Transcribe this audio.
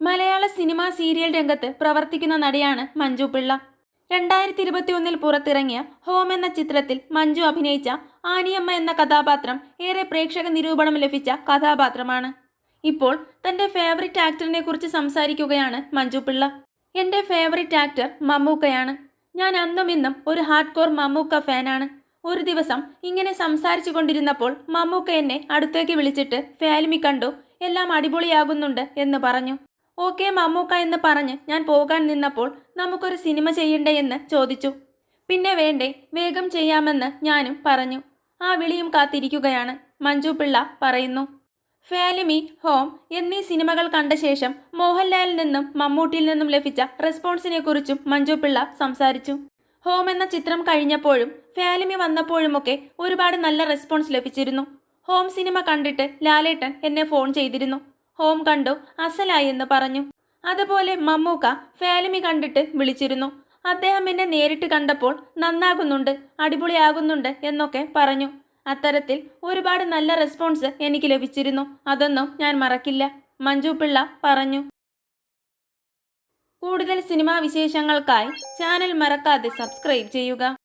മലയാള cinema serial രംഗത്ത് പ്രവർത്തിക്കുന്ന നടിയാണ് മഞ്ജു പിള്ള. രണ്ടായിരത്തി ഇരുപത്തിയൊന്നിൽ പുറത്തിറങ്ങിയ ഹോം എന്ന ചിത്രത്തിൽ മഞ്ജു അഭിനയിച്ച ആനിയമ്മ എന്ന കഥാപാത്രം ഏറെ പ്രേക്ഷക നിരൂപണം ലഭിച്ച കഥാപാത്രമാണ്. ഇപ്പോൾ തന്റെ ഫേവറിറ്റ് ആക്ടറിനെ കുറിച്ച് സംസാരിക്കുകയാണ് മഞ്ജു പിള്ള. എന്റെ ഫേവറിറ്റ് ആക്ടർ മമ്മൂക്കയാണ്. ഞാൻ അന്നും ഇന്നും ഒരു ഹാർഡ് കോർ മമ്മൂക്ക ഫാനാണ്. ഒരു ദിവസം ഇങ്ങനെ സംസാരിച്ചു കൊണ്ടിരുന്നപ്പോൾ മമ്മൂക്ക എന്നെ അടുത്തേക്ക് വിളിച്ചിട്ട് ഫാലിമി കണ്ടു എല്ലാം അടിപൊളിയാകുന്നുണ്ട് എന്ന് പറഞ്ഞു. ഓക്കെ മമ്മൂക്ക എന്ന് പറഞ്ഞ് ഞാൻ പോകാൻ നിന്നപ്പോൾ നമുക്കൊരു സിനിമ ചെയ്യണ്ടേ എന്ന് ചോദിച്ചു. പിന്നെ വേണ്ടേ വേഗം ചെയ്യാമെന്ന് ഞാനും പറഞ്ഞു. ആ വിളിയും കാത്തിരിക്കുകയാണ്. മഞ്ജു പിള്ള പറയുന്നു. ഫാലിമി ഹോം എന്നീ സിനിമകൾ കണ്ട ശേഷം മോഹൻലാലിൽ നിന്നും മമ്മൂട്ടിയിൽ നിന്നും ലഭിച്ച റെസ്പോൺസിനെ കുറിച്ചും മഞ്ജു പിള്ള സംസാരിച്ചു. ഹോം എന്ന ചിത്രം കഴിഞ്ഞപ്പോഴും ഫാലിമി വന്നപ്പോഴുമൊക്കെ ഒരുപാട് നല്ല റെസ്പോൺസ് ലഭിച്ചിരുന്നു. ഹോം സിനിമ കണ്ടിട്ട് ലാലേട്ടൻ എന്നെ ഫോൺ ചെയ്തിരുന്നു. ഹോം കണ്ടു അസലായി എന്ന് പറഞ്ഞു. അതുപോലെ മമ്മൂക്ക ഫാലിമി കണ്ടിട്ട് വിളിച്ചിരുന്നു. അദ്ദേഹം എന്നെ നേരിട്ട് കണ്ടപ്പോൾ നന്നാകുന്നുണ്ട് അടിപൊളിയാകുന്നുണ്ട് എന്നൊക്കെ പറഞ്ഞു. അത്തരത്തിൽ ഒരുപാട് നല്ല റെസ്പോൺസ് എനിക്ക് ലഭിച്ചിരുന്നു അതൊന്നും ഞാൻ മറക്കില്ല മഞ്ജു പിള്ള പറഞ്ഞു. കൂടുതൽ സിനിമാ വിശേഷങ്ങൾക്കായി ചാനൽ മറക്കാതെ സബ്സ്ക്രൈബ് ചെയ്യുക.